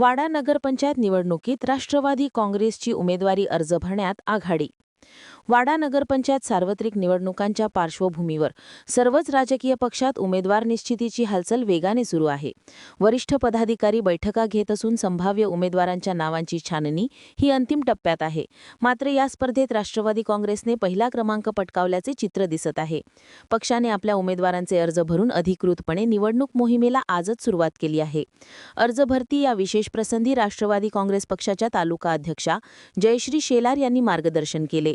वाडा नगरपंचायत निवडणुकीत राष्ट्रवादी काँग्रेसची उमेदवारी अर्ज भरण्यात आघाडी वाडा नगरपंचायत सार्वत्रिक निवडणुकांच्या पार्श्वभूमीवर सर्वच राजकीय पक्षात उमेदवार निश्चितीची हालचाल वेगाने सुरू आहे. वरिष्ठ पदाधिकारी बैठका घेत असून संभाव्य उमेदवारांच्या नावांची छाननी ही अंतिम टप्प्यात आहे. मात्र या स्पर्धेत राष्ट्रवादी काँग्रेसने पहिला क्रमांक पटकावल्याचे चित्र दिसत आहे. पक्षाने आपल्या उमेदवारांचे अर्ज भरून अधिकृतपणे निवडणूक मोहिमेला आजच सुरुवात केली आहे. अर्ज भरती या विशेष प्रसंगी राष्ट्रवादी काँग्रेस पक्षाच्या तालुका अध्यक्षा जयश्री शेलार यांनी मार्गदर्शन केले.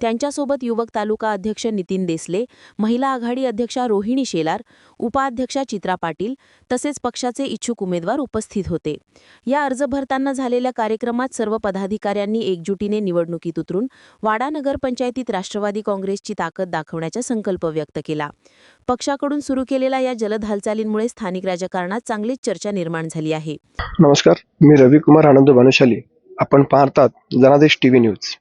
त्यांच्यासोबत युवक तालुका अध्यक्ष नितीन देसले महिला आघाडी अध्यक्षा रोहिणी शेलार उपाध्यक्षा चित्रा पाटील तसेच पक्षाचे इच्छुक उमेदवार उपस्थित होते. या अर्ज भरताना झालेल्या कार्यक्रमात सर्व पदाधिकाऱ्यांनी एकजुटीने निवडणुकीत उतरून वाडा नगरपंचायतीत राष्ट्रवादी काँग्रेसची ताकद दाखवण्याचा संकल्प व्यक्त केला. पक्षाकडून सुरू केलेल्या या जलद हालचालींमुळे स्थानिक राजकारणात चांगलीच चर्चा निर्माण झाली आहे. नमस्कार मी रविकुमार आनंद भानुशाली. आपण पाहतात जनादेश टीव्ही न्यूज.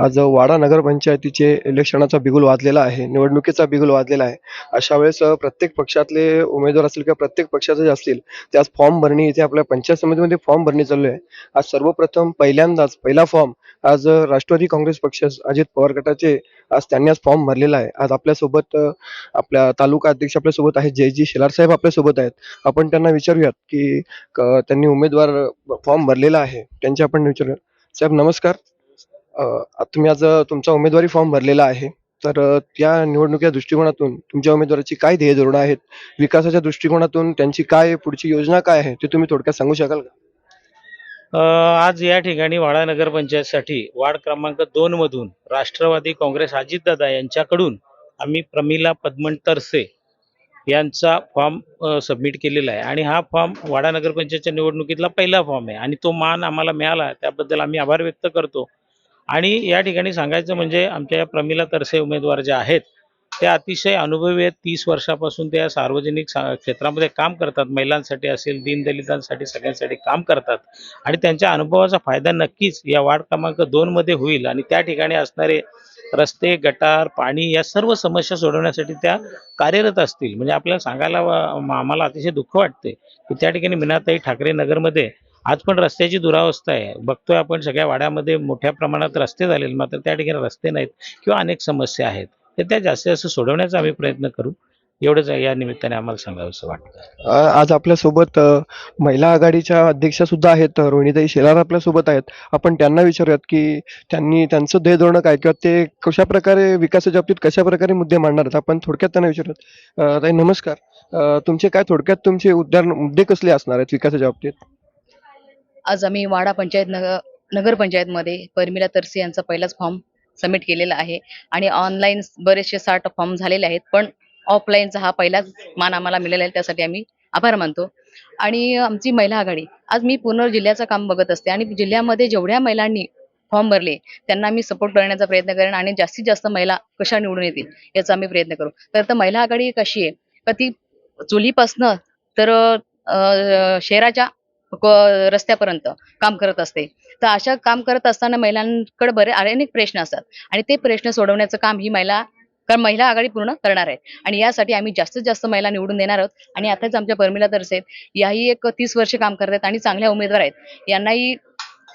आज वाडा नगरपंचायतीचे इलेक्शनाचा बिगुल वाजलेला आहे निवडणुकीचा बिगुल वाजलेला आहे अशा वेळेस प्रत्येक पक्षातले उमेदवार असतील किंवा प्रत्येक पक्षाचे जे असतील त्याच फॉर्म भरणी इथे आपल्या पंचायत समितीमध्ये फॉर्म भरणी चालू आहे. आज सर्वप्रथम पहिल्यांदाच पहिला फॉर्म आज राष्ट्रवादी काँग्रेस पक्ष अजित पवार गटाचे आज त्यांनी आज फॉर्म भरलेला आहे. आज आपल्यासोबत आपल्या तालुका अध्यक्ष आपल्यासोबत आहेत जयजी शेलार साहेब आपल्यासोबत आहेत. आपण त्यांना विचारूयात की त्यांनी उमेदवार फॉर्म भरलेला आहे त्यांचे आपण विचारूया साहेब नमस्कार. तुम्ही आज तुमचा उमेदवारी फॉर्म भरलेला आहे. तर त्या निवडणुकीच्या दृष्टिकोनातून तुमच्या उमेदवाराची काय ध्येय धोरणं आहेत? विकासाच्या दृष्टिकोनातून त्यांची काय पुढची योजना काय आहे? ते तुम्ही थोडक्यात सांगू शकाल का? आज या ठिकाणी वाडा नगरपंचायतसाठी वार्ड क्रमांक दोन मधून राष्ट्रवादी काँग्रेस अजितदादा यांच्याकडून आम्ही प्रमिला पद्मन तरसे यांचा फॉर्म सबमिट केलेला आहे. आणि हा फॉर्म वाडा नगरपंचायतच्या निवडणुकीतला पहिला फॉर्म आहे. आणि तो मान आम्हाला मिळाला त्याबद्दल आम्ही आभार व्यक्त करतो. आणि या ठिकाणी सांगायचं म्हणजे आमच्या या प्रमिला तरसे उमेदवार ज्या आहेत त्या अतिशय अनुभवी आहेत. तीस वर्षापासून त्या सार्वजनिक क्षेत्रामध्ये काम करतात. महिलांसाठी असेल दीनदलितांसाठी सगळ्यांसाठी काम करतात. आणि त्यांच्या अनुभवाचा फायदा नक्कीच या वार्ड क्रमांक दोन मध्ये होईल. आणि त्या ठिकाणी असणारे रस्ते गटार पाणी या सर्व समस्या सोडवण्यासाठी त्या कार्यरत असतील. म्हणजे आपल्याला सांगायला आम्हाला अतिशय दुःख वाटते की त्या ठिकाणी मीनाताई ठाकरे नगरमध्ये आज पण रस्त्याची दुरावस्था आहे. बघतोय आपण सगळ्या वाड्यामध्ये मोठ्या प्रमाणात रस्ते झालेले मात्र त्या ठिकाणी रस्ते नाहीत किंवा अनेक समस्या आहेत. तर त्या जास्तीत जास्त सोडवण्याचा आम्ही प्रयत्न करू. एवढंच या निमित्ताने आम्हाला सांगावंसं वाटतं. आज आपल्यासोबत महिला आघाडीच्या अध्यक्षा सुद्धा आहेत. रोहिणीताई शेलार आपल्यासोबत आहेत. आपण त्यांना विचारूयात की त्यांनी त्यांचं ध्येय धोरण काय किंवा ते कशा प्रकारे विकासाच्या बाबतीत कशा प्रकारे मुद्दे मांडणार आहेत? आपण थोडक्यात त्यांना विचारूयात. ताई नमस्कार. तुमचे काय थोडक्यात तुमचे उद्यान मुद्दे कसले असणार आहेत विकासाच्या बाबतीत? आज आम्ही वाडा पंचायत नगर नगरपंचायतमध्ये परमिला तरसे यांचा पहिलाच फॉर्म सबमिट केलेला आहे. आणि ऑनलाईन बरेचसे साठ फॉर्म झालेले आहेत पण ऑफलाईनचा हा पहिलाच मान आम्हाला मिळालेला आहे त्यासाठी आम्ही आभार मानतो. आणि आमची महिला आघाडी आज मी पूर्ण जिल्ह्याचं काम बघत असते आणि जिल्ह्यामध्ये जेवढ्या महिलांनी फॉर्म भरले त्यांना आम्ही सपोर्ट करण्याचा प्रयत्न करेन आणि जास्तीत जास्त महिला कशा निवडून येतील याचा आम्ही प्रयत्न करू. तर तर महिला आघाडी कशी आहे? का ती चुलीपासनं तर शहराच्या रस्त्यापर्यंत काम करत असते. तर अशा काम करत असताना महिलांकडे बरे अनेक प्रश्न असतात. आणि ते प्रश्न सोडवण्याचं काम ही महिला कारण महिला आघाडी पूर्ण करणार आहे. आणि यासाठी आम्ही जास्तीत जास्त महिला निवडून देणार आहोत. आणि आताच आमच्या परमिला तरसे आहेत याही एक तीस वर्ष काम करतात आणि चांगल्या उमेदवार आहेत. यांनाही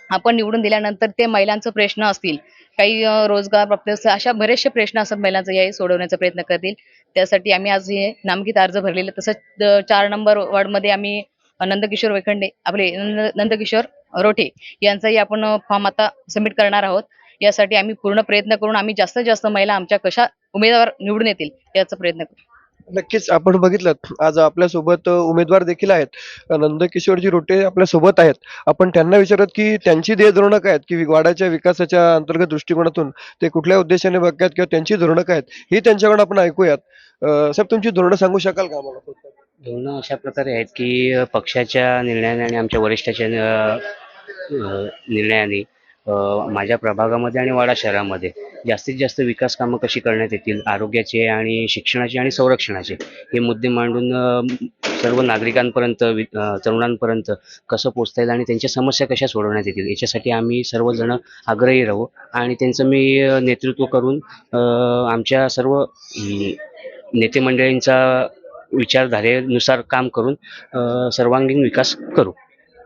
आपण निवडून दिल्यानंतर ते महिलांचं प्रश्न असतील. काही रोजगार प्राप्त अशा बरेचसे प्रश्न असतात महिलांचं याही सोडवण्याचा प्रयत्न करतील. त्यासाठी आम्ही आज हे नामगीत अर्ज भरलेले तसंच चार नंबर वॉर्डमध्ये आम्ही नंदकिशोर वेखंडे आपले नंद- नंदकिशोर रोटे यांचाही आपण फॉर्म आता सबमिट करणार आहोत. यासाठी आम्ही पूर्ण प्रयत्न करून आम्ही जास्तीत जास्त महिला आमच्या कशा उमेदवार निवडून येतील याचा प्रयत्न करू. नक्कीच आपण बघितलं आज आपल्यासोबत उमेदवार देखील आहेत. नंदकिशोरजी रोटे आपल्यासोबत आहेत. आपण त्यांना विचारत की त्यांची ध्येय धोरणं काय आहेत? की वाड्याच्या विकासाच्या अंतर्गत दृष्टिकोनातून ते कुठल्या उद्देशाने बघतात किंवा त्यांची धोरणं काय आहेत? ही त्यांच्याकडून आपण ऐकूयात. साहेब तुमची धोरणं सांगू शकाल का आम्हाला? धोरणं अशा प्रकारे आहेत की पक्षाच्या निर्णयाने आणि आमच्या वरिष्ठाच्या निर्णयाने माझ्या प्रभागामध्ये आणि वाडा शहरामध्ये जास्तीत जास्त विकास कामं कशी करण्यात येतील आरोग्याचे आणि शिक्षणाचे आणि संरक्षणाचे हे मुद्दे मांडून सर्व नागरिकांपर्यंत वि- तरुणांपर्यंत कसं पोचता येईल आणि त्यांच्या समस्या कशा सोडवण्यात येतील याच्यासाठी आम्ही सर्वजण आग्रही राहू आणि त्यांचं मी नेतृत्व करून आमच्या सर्व नेतेमंडळींचा नेते मंडळींचा विचारधारेनुसार काम करून सर्वांगीण विकास करू.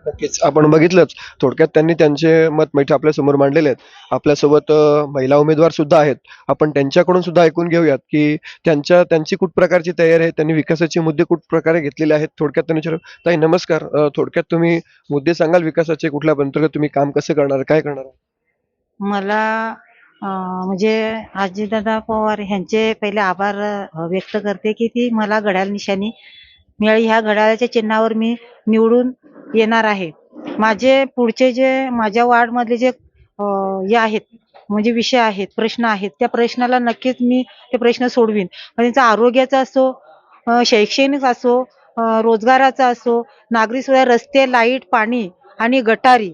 नक्कीच. आपण बघितलंच थोडक्यात त्यांनी त्यांचे मत माहिती आपल्यासमोर मांडलेले आहेत. आपल्यासोबत महिला उमेदवार सुद्धा आहेत. आपण त्यांच्याकडून सुद्धा ऐकून घेऊयात की त्यांच्या त्यांची कुठ प्रकारची तयारी आहे त्यांनी विकासाचे मुद्दे कुठ प्रकारे घेतलेले आहेत. थोडक्यात त्यांनी विचारू ताई नमस्कार. थोडक्यात तुम्ही मुद्दे सांगाल विकासाचे कुठल्या अंतर्गत तुम्ही काम कसं करणार काय करणार? मला म्हणजे अजितदादा पवार ह्यांचे पहिले आभार व्यक्त करते की ती मला घड्याळ निशाणी मिळाली. ह्या घड्याळाच्या चिन्हावर मी निवडून येणार आहे. माझे पुढचे जे माझ्या वार्डमधले जे हे आहेत म्हणजे विषय आहेत प्रश्न आहेत त्या प्रश्नाला नक्कीच मी ते प्रश्न सोडवीन. मग त्यांचा आरोग्याचा असो शैक्षणिक असो रोजगाराचा असो नागरी सुविधा रस्ते लाइट पाणी आणि गटारी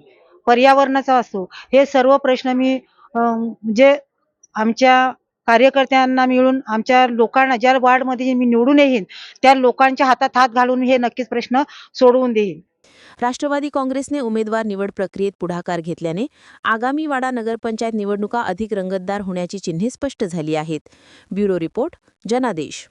पर्यावरणाचा असो हे सर्व प्रश्न मी म्हणजे जे आमच्या कार्यकर्त्यांना मिळून आमच्या लोकांना ज्या वार्डमध्ये मी निवडून येईन त्या लोकांच्या हातात हात घालून हे नक्कीच प्रश्न सोडवून देईन. राष्ट्रवादी काँग्रेसने उमेदवार निवड प्रक्रियेत पुढाकार घेतल्याने आगामी वाडा नगरपंचायत निवडणुका अधिक रंगतदार होण्याची चिन्हे स्पष्ट झाली आहेत. ब्युरो रिपोर्ट जनादेश.